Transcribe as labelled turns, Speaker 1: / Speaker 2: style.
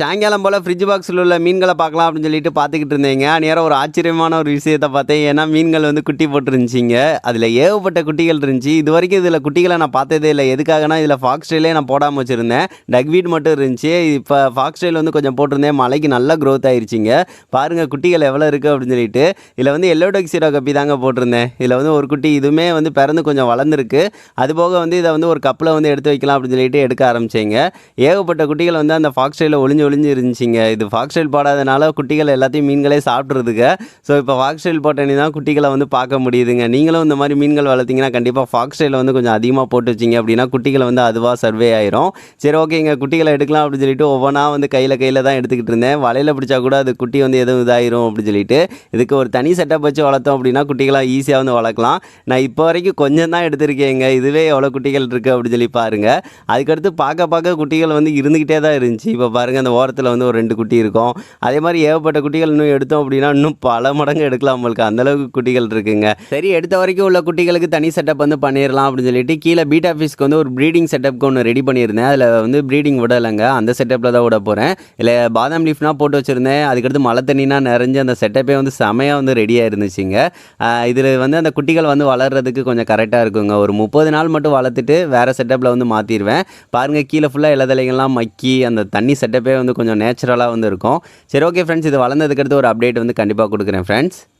Speaker 1: சாயங்காலம் போல் ஃப்ரிட்ஜ் பாக்ஸில் உள்ள மீன்களை பார்க்கலாம் அப்படின்னு சொல்லிட்டு பார்த்துக்கிட்டு இருந்தேங்க. நேரம் ஒரு ஆச்சரியமான ஒரு விஷயத்தை பார்த்தேன். ஏன்னா மீன்கள் வந்து குட்டி போட்டுருந்துச்சிங்க. அதில் ஏகப்பட்ட குட்டிகள் இருந்துச்சு. இது வரைக்கும் இதில் குட்டிகளை நான் பார்த்ததே இல்லை. எதுக்காகனா இதில் ஃபாக்ஸ்டைலே நான் போடாமல் வச்சுருந்தேன். டக்வீட் மட்டும் இருந்துச்சு. இப்போ ஃபாக்ஸ்டைல் வந்து கொஞ்சம் போட்டிருந்தேன். மலைக்கு நல்லா க்ரோத் ஆயிருச்சுங்க. பாருங்கள் குட்டிகள் எவ்வளோ இருக்குது அப்படின்னு சொல்லிட்டு. இதில் வந்து எல்லோ டக் சீரோ கப்பி தாங்க போட்டிருந்தேன். இதில் வந்து ஒரு குட்டி இதுவுமே வந்து பிறந்து கொஞ்சம் வளர்ந்துருக்கு. அது போக வந்து இதை வந்து ஒரு கப்பில் வந்து எடுத்து வைக்கலாம் அப்படின்னு சொல்லிட்டு எடுக்க ஆரம்பிச்சேங்க. ஏகப்பட்ட குட்டிகள் வந்து அந்த ஃபாக்ஸ்டைலில் ஒளிஞ்சு ஒளிஞ்சு இருந்துச்சிங்க இது ஃபாக்ஸ்டைல் போடாதனால குட்டிகள் எல்லாத்தையும் மீன்களே சாப்பிட்றதுக்கு. ஸோ இப்போ ஃபாக்ஸ்டைல் போட்டனி தான் குட்டிகளை வந்து பார்க்க முடியுதுங்க. நீங்களும் இந்த மாதிரி மீன்கள் வளர்த்தீங்கன்னா கண்டிப்பாக ஃபாக்ஸ்டைல் வந்து கொஞ்சம் அதிகமாக போட்டு வச்சிங்க அப்படின்னா குட்டிகளை வந்து அதுவாக சர்வே ஆயிரும். சரி ஓகேங்க குட்டிகளை எடுக்கலாம் அப்படின்னு சொல்லிட்டு ஒவ்வொன்றா வந்து கையில் கையில் தான் எடுத்துக்கிட்டு இருந்தேன். வலையில் பிடிச்சா கூட அது குட்டி வந்து எதுவும் இதாயிரும் அப்படின்னு சொல்லிட்டு. இதுக்கு ஒரு தனி செட்டப் வச்சு வளர்த்தோம் அப்படின்னா குட்டிகளாக ஈஸியாக வந்து வளர்க்கலாம். நான் இப்போ வரைக்கும் கொஞ்சம் தான் எடுத்திருக்கேங்க. இதுவே எவ்வளோ குட்டிகள் இருக்குது அப்படின்னு சொல்லி பாருங்கள் அதுக்கடுத்து பார்க்க பார்க்க குட்டிகள் வந்து இருந்துக்கிட்டே தான் இருந்துச்சு. இப்போ பாருங்கள் அந்த ஓரத்தில் வந்து ஒரு ரெண்டு குட்டி இருக்கும். அதே மாதிரி ஏகப்பட்ட குட்டிகள் இன்னும் எடுத்தோம் அப்படின்னா இன்னும் பல மடங்கு எடுக்கலாம் நம்மளுக்கு அந்தளவுக்கு குட்டிகள் இருக்குங்க. சரி எடுத்த வரைக்கும் உள்ள குட்டிகளுக்கு தனி செட்டப் வந்து பண்ணிடலாம் அப்படின்னு சொல்லிட்டு கீழே பீட் ஆஃபீஸ்க்கு வந்து ஒரு ப்ரீடிங் செட்டப்க்கு ஒன்று ரெடி பண்ணியிருந்தேன். அதில் வந்து ப்ரீடிங் விடலைங்க. அந்த செட்டப்பில் தான் விட போகிறேன் இல்லை பாதாம் லீஃப்னா போட்டு வச்சுருந்தேன். அதுக்கடுத்து மழை தண்ணினா நிறைஞ்சு அந்த செட்டப்பே வந்து செமையாக வந்து ரெடியாக இருந்துச்சுங்க. இதில் வந்து அந்த குட்டிகள் வந்து வளர்கிறதுக்கு கொஞ்சம் கரெக்டாக இருக்குங்க. ஒரு முப்பது நாள் மட்டும் வளர்த்துட்டு வேறு செட்டப்பில் வந்து மாற்றிடுவேன் பாருங்கள் கீழே ஃபுல்லாக இலதலைகள்லாம் மக்கி அந்த தண்ணி செட்டப்பே வந்து கொஞ்சம் நேச்சுரலாக வந்து இருக்கும். சரி ஓகே ஃப்ரெண்ட்ஸ் இது வளர்ந்ததுக்கடுத்து ஒரு அப்டேட் வந்து கண்டிப்பாக கொடுக்குறேன் ஃப்ரெண்ட்ஸ்